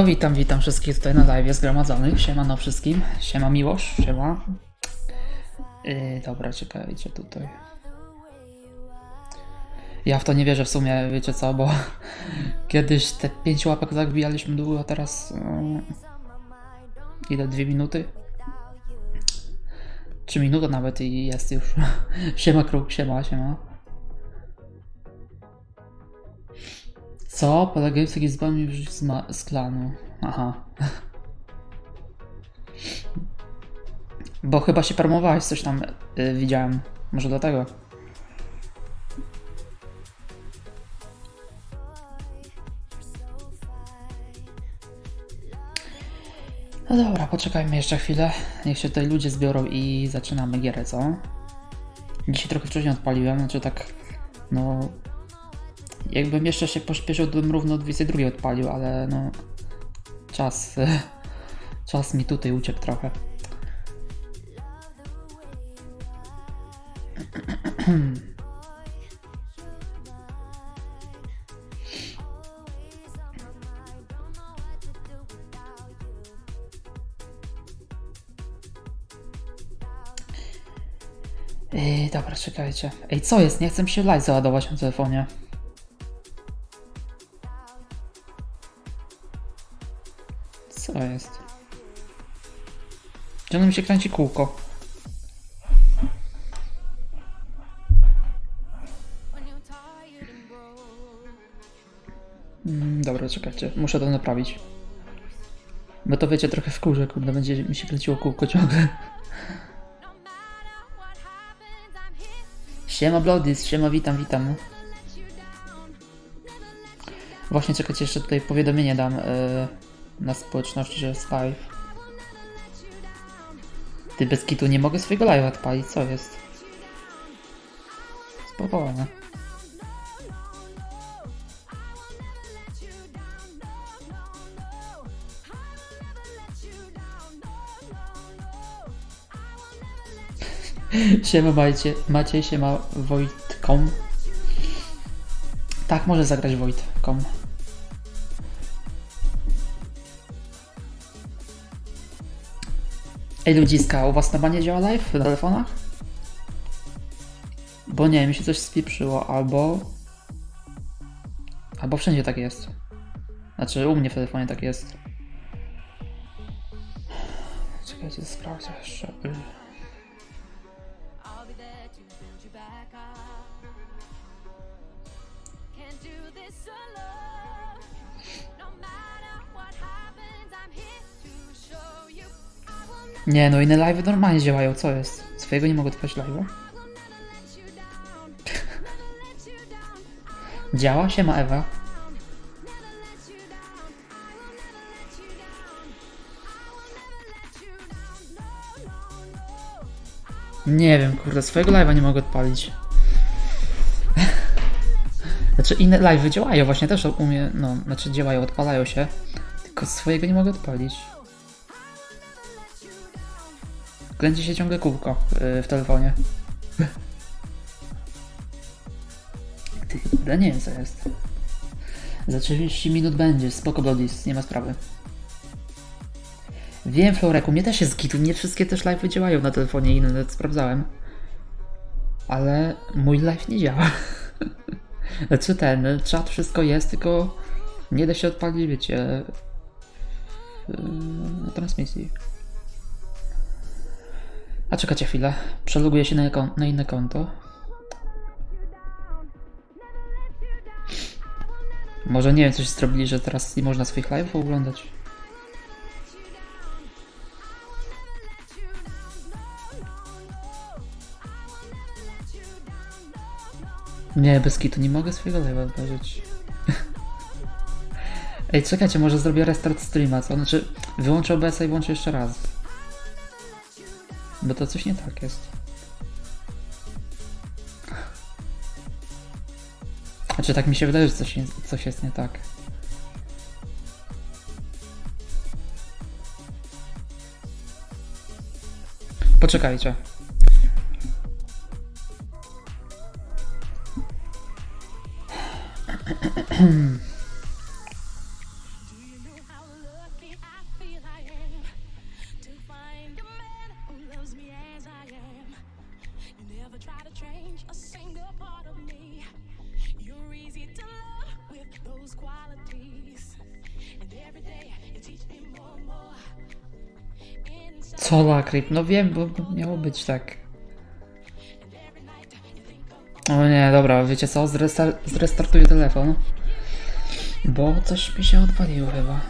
No witam, witam wszystkich tutaj na live zgromadzonych. Siemano wszystkim. Siema Miłosz, siema. Yy, dobra, czekajcie tutaj. Ja w to nie wierzę w sumie, wiecie co, bo kiedyś te 5 łapek zabijaliśmy długo, a teraz... Yy, ile? Minuty? Trzy minuty nawet i jest już. siema kruk, siema, siema. Co? Polegających izbami już z, ma- z klanu. Aha. Bo chyba się promowałeś, coś tam y, widziałem. Może dlatego. No dobra, poczekajmy jeszcze chwilę. Niech się tutaj ludzie zbiorą i zaczynamy gierę, co? Dzisiaj trochę wcześniej odpaliłem, znaczy tak, no Jakbym jeszcze się pośpieszył, to bym równo o 22 odpalił, ale no. Czas. Czas mi tutaj uciekł trochę. Ej, dobra, czekajcie. Ej, co jest? Nie chcę się live załadować na telefonie. Ciągle mi się kręci kółko. Mm, dobra, czekajcie. Muszę to naprawić. Bo to wiecie, trochę w kurze, kurde, będzie mi się kręciło kółko ciągle. Siema Blodis, siema, witam, witam. Właśnie czekajcie, jeszcze tutaj powiadomienie dam yy, na społeczności, że jest live. Ty bez kitu nie mogę swojego live'a odpalić, co jest? Spokojnie. Siema Macie, Maciej, siema Wojtkom. Tak, może zagrać Wojtkom. Ej ludziska, u was na banie działa live na telefonach? Bo nie, mi się coś spieprzyło, albo... Albo wszędzie tak jest. Znaczy, u mnie w telefonie tak jest. Czekajcie, sprawdzę jeszcze. Nie, no inne live normalnie działają, co jest? Swojego nie mogę odpalić live'a? Działa? Ewa. No, no, no. Nie wiem, kurde, swojego live'a nie mogę odpalić. Znaczy inne live'y działają, właśnie też umie, no, znaczy działają, odpalają się, tylko swojego nie mogę odpalić. Kręci się ciągle kółko yy, w telefonie. Kurde, nie wiem co jest. Za 30 minut będzie, spoko Blodis, nie ma sprawy. Wiem, Floreku, mnie też jest gitu, nie wszystkie też live działają na telefonie inne, nawet sprawdzałem. Ale mój live nie działa. znaczy ten, czat, wszystko jest, tylko nie da się odpalić, wiecie, na transmisji. A czekajcie chwilę, przeloguję się na, na inne konto. Może nie wiem, coś zrobili, że teraz nie można swoich live'ów oglądać. Nie, bez kitu nie mogę swojego live'a obejrzeć. Ej, czekajcie, może zrobię restart streama, co? Znaczy, wyłączę OBS-a i włączę jeszcze raz. Bo to coś nie tak jest. Znaczy, tak mi się wydaje, że coś, coś jest nie tak. Poczekajcie. how No wiem, bo miało być tak. O nie, dobra, wiecie co? Zrestar- zrestartuję telefon. Bo coś mi się odwaliło chyba.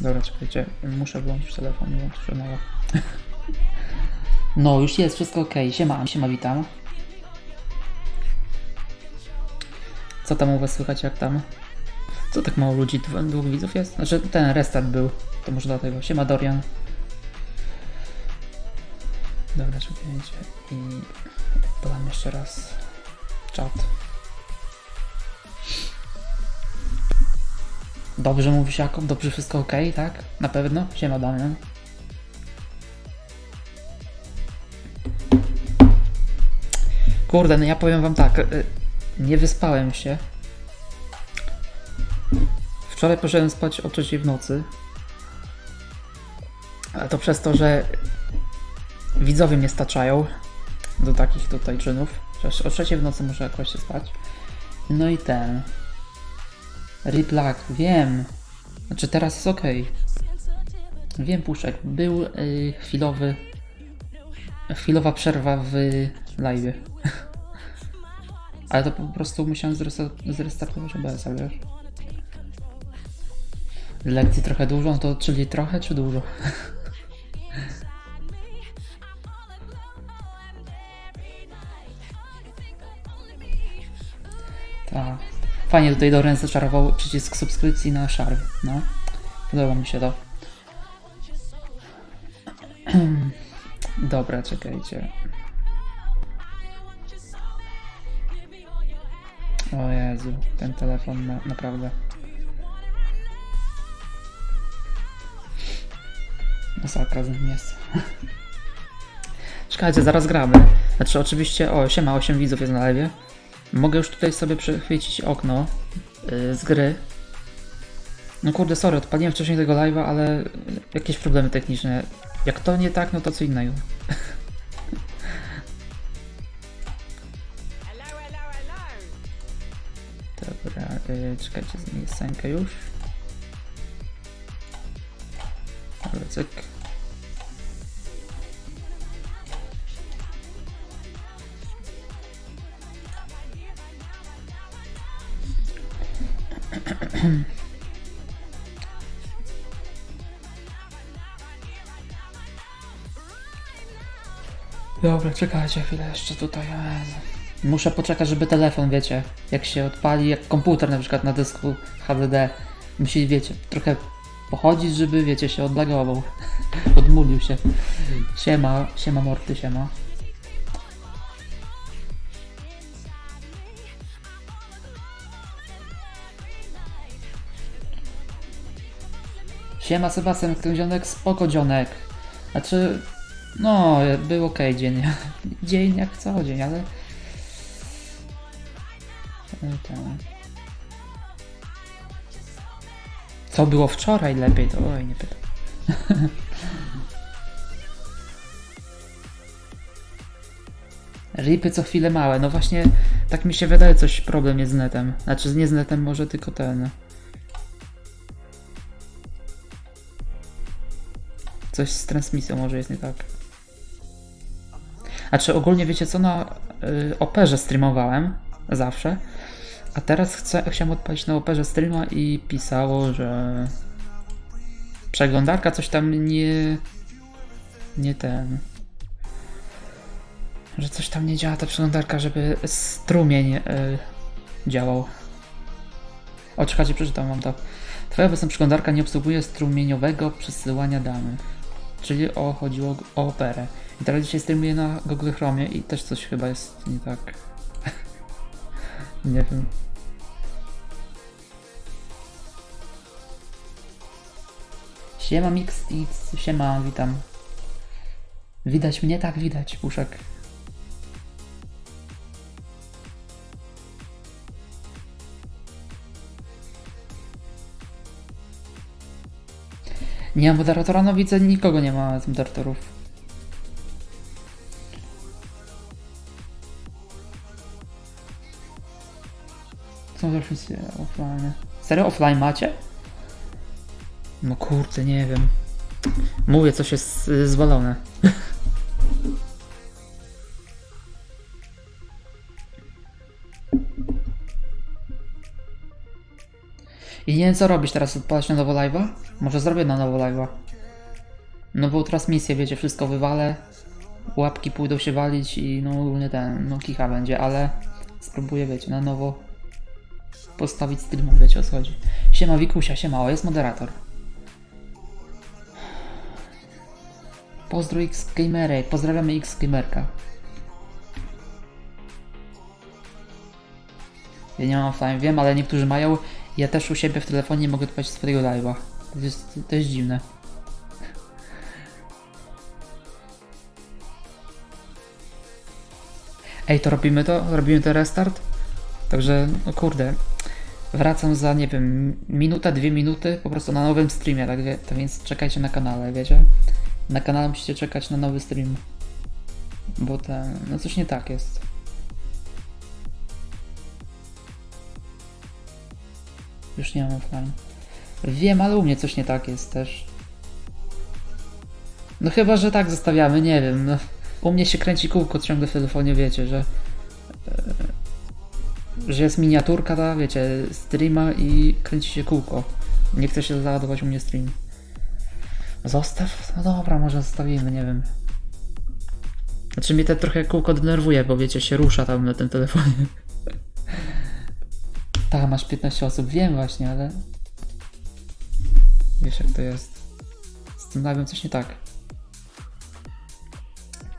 Dobra, czekajcie. Muszę włączyć telefon, nie włączyć nowa. No, już jest, wszystko ok. Siema, siema, witam. Co tam u was słychać, jak tam? Co tak mało ludzi, dwóch widzów jest? Znaczy, ten restart był. To może dlatego. Siema, Dorian. Dobra, czekajcie. I podam jeszcze raz czat. Dobrze mówisz Jakob? Dobrze wszystko ok, tak? Na pewno? Siema Damian. Kurde, no ja powiem wam tak, y, nie wyspałem się. Wczoraj poszedłem spać o trzeciej w nocy. Ale to przez to, że widzowie mnie staczają do takich tutaj czynów. O trzeciej w nocy muszę jakoś się spać. No i ten. Riplak, wiem. Znaczy teraz jest ok. Wiem, Puszek. Był y, chwilowy. Chwilowa przerwa w live. Ale to po prostu musiałem zresta- zrestartować OBS, wiesz? Lekcji trochę dużo, no to czyli trochę czy dużo? Fajnie tutaj Doren zaczarował przycisk subskrypcji na szary. No. Podoba mi się to. Dobra, czekajcie. O Jezu, ten telefon na, naprawdę. Masakra z nim jest. Czekajcie, zaraz gramy. Znaczy oczywiście, o, siema, 8 widzów jest na live. Mogę już tutaj sobie przechwycić okno yy, z gry. No kurde, sorry, odpaliłem wcześniej tego live'a, ale jakieś problemy techniczne. Jak to nie tak, no to co innego. Dobra, yy, czekajcie, zmienię scenkę już. Dobra, cyk. Dobra, czekajcie chwilę jeszcze tutaj. Muszę poczekać, żeby telefon, wiecie, jak się odpali, jak komputer na przykład na dysku HDD, musi, wiecie, trochę pochodzić, żeby, wiecie, się odlagował. Odmulił się. Siema, siema Morty, siema. Siema Sebastian, dzionek, spoko dzionek. Znaczy, no, był ok dzień. Dzień jak co dzień, ale... Ten. Co było wczoraj lepiej, to oj, nie pytam. Ripy co chwilę małe, no właśnie tak mi się wydaje coś problem jest z netem. Znaczy nie z netem, może tylko ten. Coś z transmisją może jest nie tak. Znaczy ogólnie wiecie co, na y, operze streamowałem zawsze, A teraz chcę, chciałem odpalić na operze streama i pisało, że przeglądarka coś tam nie. Nie ten. Że coś tam nie działa ta przeglądarka, żeby strumień y, działał. O, czekajcie, przeczytam wam to. Twoja obecna przeglądarka nie obsługuje strumieniowego przesyłania danych. Czyli o, chodziło o operę. I teraz dzisiaj streamuję na Google Chromie i też coś chyba jest nie tak. nie wiem. Siema Mixtix, siema, witam. Widać mnie? Tak, widać, puszek. Nie ma moderatora, no widzę, nikogo nie ma z moderatorów. Są transmisje offline. Serio offline macie? No kurde, nie wiem. Mówię, coś jest y, zwalone. I nie wiem co robić teraz, odpalać na nowo live'a? Może zrobię na nowo live'a. No bo transmisję, wiecie, wszystko wywalę. Łapki pójdą się walić i no ogólnie ten, no kicha będzie, ale spróbuję, wiecie, na nowo postawić streama, wiecie o co chodzi. Siema Wikusia, siema, o jest moderator. Pozdro X Gamery, pozdrawiamy X Gamerka. Ja nie mam offline, wiem, ale niektórzy mają. Ja też u siebie w telefonie nie mogę odpalić swojego live'a. To jest, to jest dziwne. Ej, to robimy to? Robimy to restart? Także, no kurde, wracam za, nie wiem, minutę, dwie minuty po prostu na nowym streamie, tak, wie, tak więc czekajcie na kanale, wiecie? Na kanale musicie czekać na nowy stream. Bo ten, no coś nie tak jest. Już nie mam offline. Wiem, ale u mnie coś nie tak jest też. No chyba, że tak zostawiamy, nie wiem. No, u mnie się kręci kółko ciągle w telefonie, wiecie, że. Że jest miniaturka, ta, wiecie, streama i kręci się kółko. Nie chce się załadować u mnie stream. Zostaw? No dobra, może zostawimy, nie wiem. Znaczy mnie te trochę kółko denerwuje, bo wiecie, się rusza tam na tym telefonie. Tak, masz 15 osób, wiem właśnie, ale... Wiesz jak to jest. Z tym live'em coś nie tak.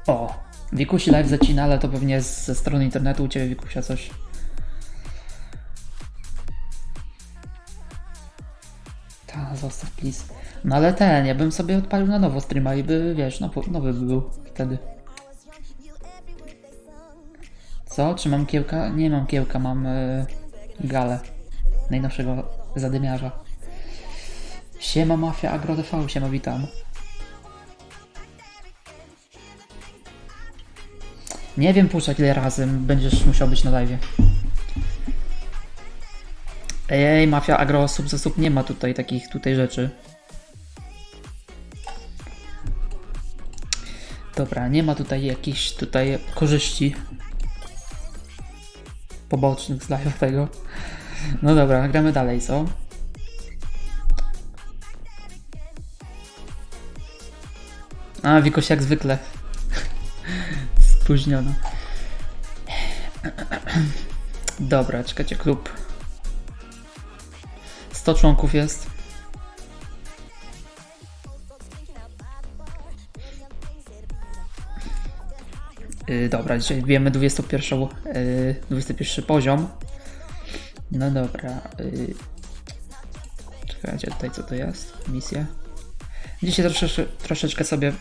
O! Wikusi live zacina, ale to pewnie ze strony internetu u Ciebie Wikusia coś. Ta, zostaw please. No ale ten, ja bym sobie odpalił na nowo streama i by, wiesz, no, nowy by był wtedy. Co? Czy mam kiełka? Nie mam kiełka, mam y, galę. Najnowszego zadymiarza. Siema Mafia Agro TV, siema witam. Nie wiem Puszek ile razy będziesz musiał być na live. Ej, Mafia Agro sub za sub nie ma tutaj takich tutaj rzeczy. Dobra, nie ma tutaj jakichś tutaj korzyści pobocznych z tego. No dobra, gramy dalej, co? A, Wikoś jak zwykle. Spóźniono. Dobra, czekajcie, klub. 100 członków jest. Yy, dobra, dzisiaj wiemy 21, yy, 21 poziom. No dobra. Yy. Czekajcie, tutaj co to jest? Misja. Dzisiaj troszeczkę, troszeczkę sobie.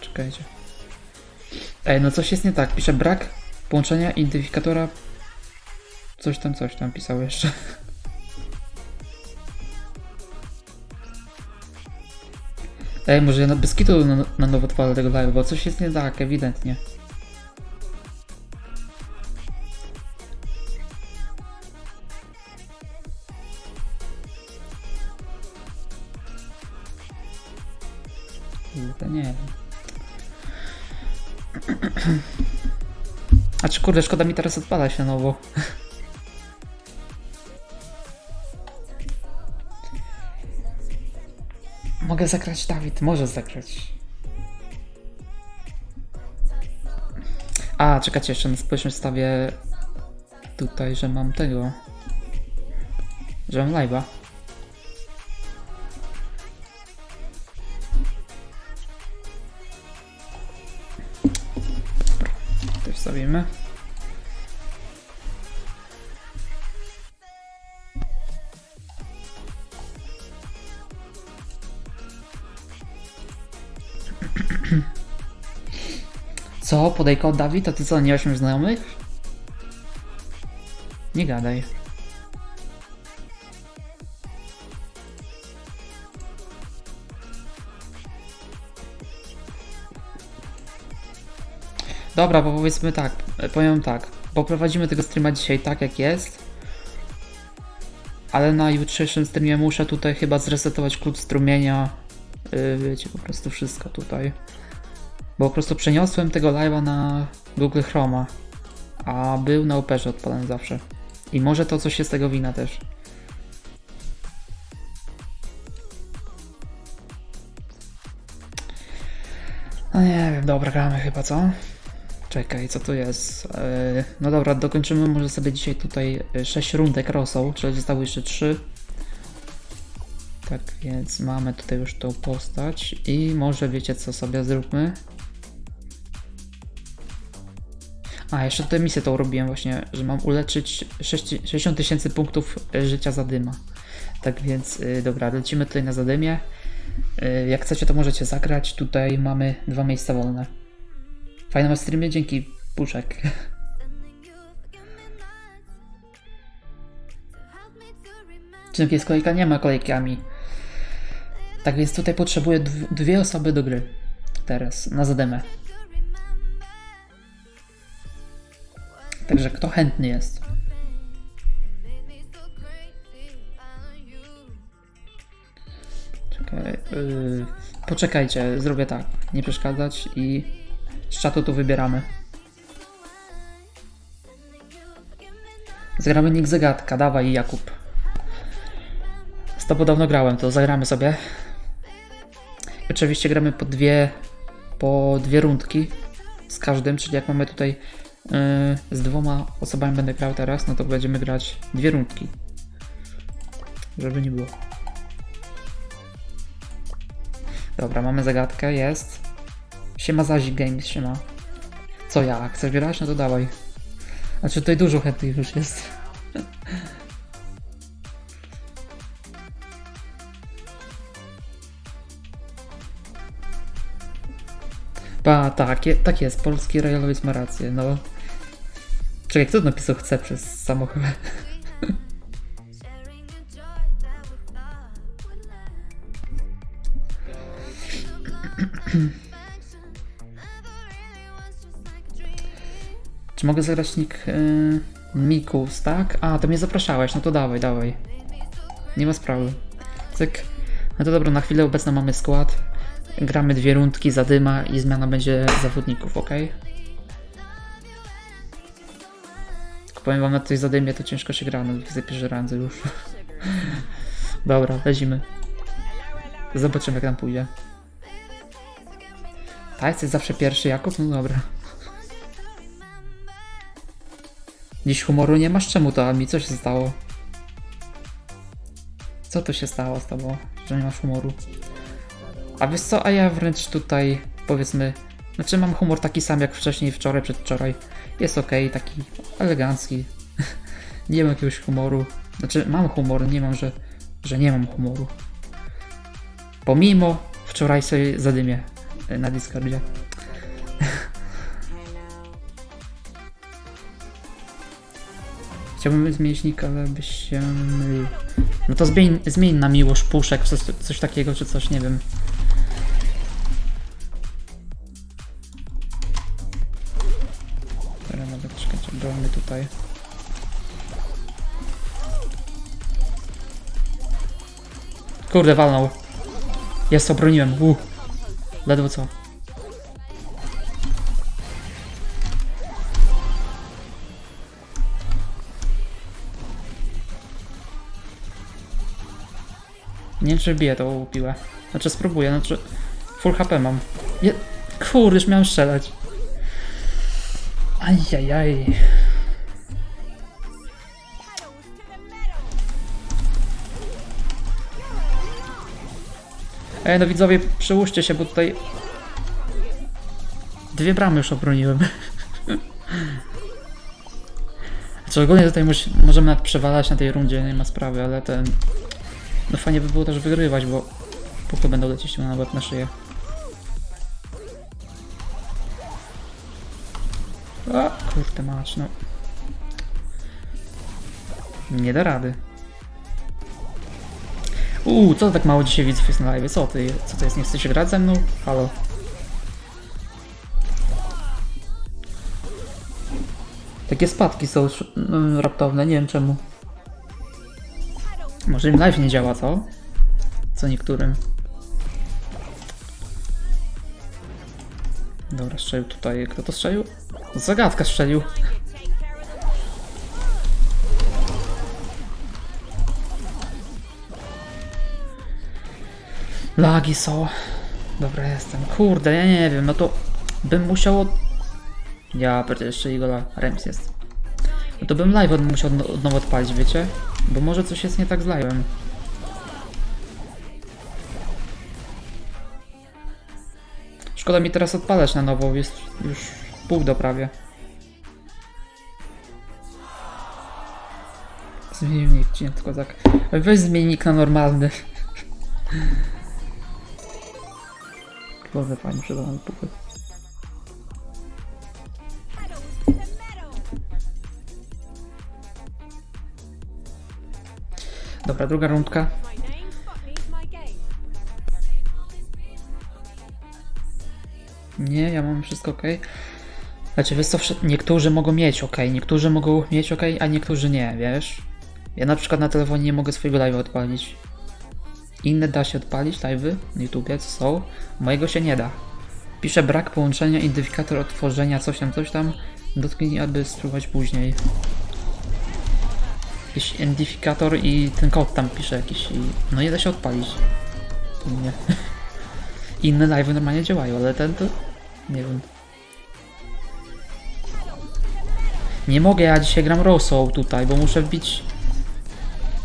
Czekajcie. Ej, no coś jest nie tak. Pisze brak połączenia identyfikatora. Coś tam, coś tam pisał jeszcze. Ej, może ja na Beskidu na, na nowo odpalę tego live, bo coś jest nie tak, ewidentnie. Kurde, szkoda mi teraz odpala się nowo. Mogę zagrać Dawid, może zagrać. A, czekajcie, jeszcze na społecznym stawie tutaj, że mam tego. Że mam live'a. To wstawimy. Co? Podejka od Dawid? A ty co, nie już znajomych? Nie gadaj. Dobra, bo powiedzmy tak, powiem tak, poprowadzimy tego streama dzisiaj tak jak jest, ale na jutrzejszym streamie muszę tutaj chyba zresetować klucz strumienia, yy, wiecie, po prostu wszystko tutaj. Bo po prostu przeniosłem tego live'a na Google Chroma, a był na Operze odpalany zawsze. I może to coś jest tego wina też. No nie wiem, dobra, gramy chyba, co? Czekaj, co tu jest? Yy, no dobra, dokończymy może sobie dzisiaj tutaj 6 rundek rosą, czyli zostały jeszcze 3. Tak więc mamy tutaj już tą postać i może wiecie co sobie zróbmy? A, jeszcze tę misję tą robiłem właśnie, że mam uleczyć 6 60 tysięcy punktów y, życia zadyma. Tak więc, yy, dobra, lecimy tutaj na zadymie. Yy, jak chcecie, to możecie zagrać. Tutaj mamy dwa miejsca wolne. Fajne streamie, dzięki Puszek. Czy jest kolejka? Nie ma kolejkami. Tak więc tutaj potrzebuję dw- dwie osoby do gry. Teraz, na zademę. Także kto chętny jest? Czekaj, yy, poczekajcie, zrobię tak. Nie przeszkadzać i z czatu tu wybieramy. Zagramy nick zagadka, dawaj Jakub. Z tobą dawno grałem, to zagramy sobie. Oczywiście gramy po dwie, po dwie rundki z każdym, czyli jak mamy tutaj z dwoma osobami będę grał teraz, no to będziemy grać dwie rundki. Żeby nie było. Dobra, mamy zagadkę, jest. Siema Zazik Games, siema. Co ja? Chcesz grać? No to dawaj. Znaczy tutaj dużo chętnych już jest. Pa, tak, je, tak jest, polski rajolowiec ma rację, no. Czekaj, kto napisał chce przez samochód? Czy mogę zagrać nick yy, Mikus, tak? A, to mnie zapraszałeś, no to dawaj, dawaj. Nie ma sprawy. Cyk. No to dobra, na chwilę obecną mamy skład. Gramy dwie rundki zadyma i zmiana będzie zawodników, ok? Powiem wam, na tej zadymie to ciężko się gra, no widzę pierwszy randze już. dobra, lecimy. Zobaczymy jak nam pójdzie. Tak, jesteś zawsze pierwszy, Jakub? No dobra. Dziś humoru nie masz? Czemu to, Ami? Co się stało? Co tu się stało z tobą, że nie masz humoru? A wiesz co, a ja wręcz tutaj, powiedzmy, znaczy mam humor taki sam jak wcześniej, wczoraj, przedwczoraj. Jest ok, taki elegancki. nie mam jakiegoś humoru. Znaczy, mam humor, nie mam, że, że nie mam humoru. Pomimo wczoraj sobie zadymię y, na Discordzie. Chciałbym zmienić nick, ale byś się mylił. No to zmień, zmień na miłość puszek, coś, coś takiego, czy coś, nie wiem. tutaj. Kurde, walnął. Jest, obroniłem. Uh. Ledwo co. Nie czy bije tą piłę. Znaczy spróbuję, znaczy... Full HP mam. Je... Kurde, już miałem strzelać. Ajajaj. Ej, no widzowie, przyłóżcie się, bo tutaj... Dwie bramy już obroniłem. Co ogólnie tutaj możemy nawet przewalać na tej rundzie, nie ma sprawy, ale ten... No fajnie by było też wygrywać, bo puchy będą lecieć na łeb na szyję. A, kurde mać, no. Nie da rady. Uuu, co tak mało dzisiaj widzów jest na live? Co ty? Co to jest? Nie chcecie grać ze mną? Halo. Takie spadki są mm, raptowne, nie wiem czemu. Może im live nie działa, co? Co niektórym. Dobra, strzelił tutaj. Kto to strzelił? Zagadka strzelił. Lagi są. Dobra, jestem. Kurde, ja nie wiem, no to bym musiał. Ja przecież jeszcze Igola Rems jest. No to bym live od, musiał od nowa odpalić, wiecie? Bo może coś jest nie tak z live'em. Szkoda mi teraz odpalać na nowo, jest już pół do prawie. Zmiennik, nie tylko tak. Weź zmiennik na normalny. Boże, fajnie przydałem pupy. Dobra, druga rundka. Nie, ja mam wszystko ok. Znaczy, wiesz co, niektórzy mogą mieć ok, niektórzy mogą mieć ok, a niektórzy nie, wiesz? Ja na przykład na telefonie nie mogę swojego live'a odpalić. Inne da się odpalić live'y na YouTubie, co są, mojego się nie da. Pisze brak połączenia, identyfikator otworzenia, coś tam, coś tam. Dotknij, aby spróbować później. Jakiś identyfikator i ten kod tam pisze jakiś i... No nie da się odpalić. Nie. Inne live'y normalnie działają, ale ten to... Nie wiem. Nie mogę, ja dzisiaj gram Rosą tutaj, bo muszę wbić...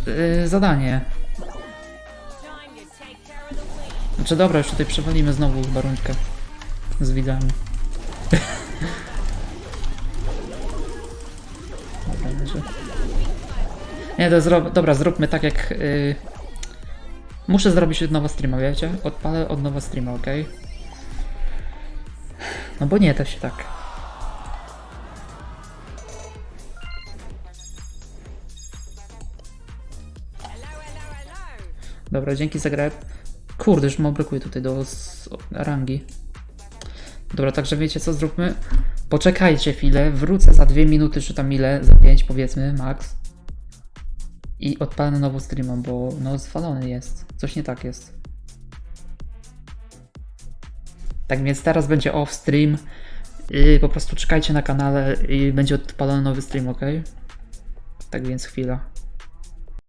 Yy, zadanie. Znaczy dobra, już tutaj przewalimy znowu chyba. Z widzami. dobra. Nie, to zro... dobra, zróbmy tak jak... Yy... Muszę zrobić od nowa streama, wiecie? Odpalę od nowa streama, ok? No bo nie, to się tak. Dobra, dzięki za grę. Kurde, już mam brakuje tutaj do rangi. Dobra, także wiecie co zróbmy? Poczekajcie chwilę, wrócę za dwie minuty, czy tam ile, za pięć powiedzmy, max. I odpalę nowo streama, bo no zwalony jest. Coś nie tak jest. Tak więc teraz będzie off stream. Po prostu czekajcie na kanale i będzie odpalony nowy stream, ok? Tak więc chwila.